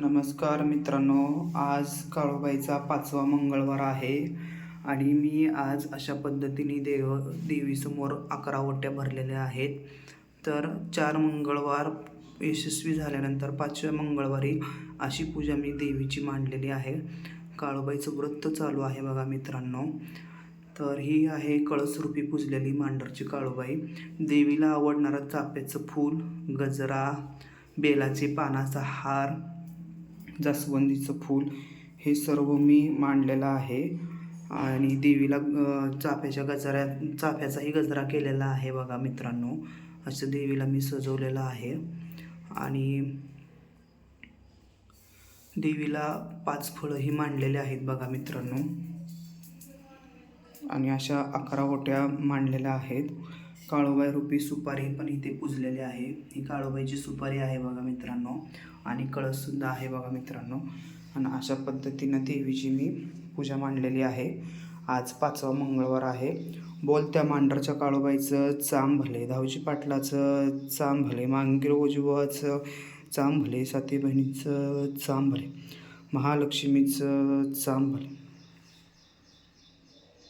नमस्कार मित्रांनो आज काळूबाईचा पाचवा मंगळवार आहे आणि मी आज अशा पद्धतीने देव देवीसमोर अकरा ओट्या भरलेल्या आहेत. तर चार मंगळवार यशस्वी झाल्यानंतर पाचव्या मंगळवारी अशी पूजा मी देवीची मांडलेली आहे. काळूबाईचं व्रत चालू आहे बघा मित्रांनो. तर ही आहे कळसरूपी पूजलेली मांडरची काळूबाई. देवीला आवडणारं चाफ्याचं फूल गजरा बेलाचे पानाचा हार जास्वंदीचं फूल हे सर्व मी मांडलेलं आहे. आणि देवीला चाफ्याच्या गजऱ्या चाफ्याचाही गजरा केलेला आहे बघा मित्रांनो. असं देवीला मी सजवलेलं आहे. आणि देवीला पाच फळंही मांडलेले आहेत बघा मित्रांनो. आणि अशा अकरा ओट्या मांडलेल्या आहेत. काळोबाई रुपी सुपारी पण इथे पुजलेली आहे. ही काळोबाईची सुपारी आहे बघा मित्रांनो. आणि कळससुद्धा आहे बघा मित्रांनो. आणि अशा पद्धतीनं देवीची मी पूजा मांडलेली आहे. आज पाचवा मंगळवार आहे. बोल त्या मांडरच्या काळोबाईचं चांब भले धावजी पाटलाचं चांब भले मांगीर ओजुबाचं चांब भले साती बहिणीचं चांब भले महालक्ष्मीचं चांब भले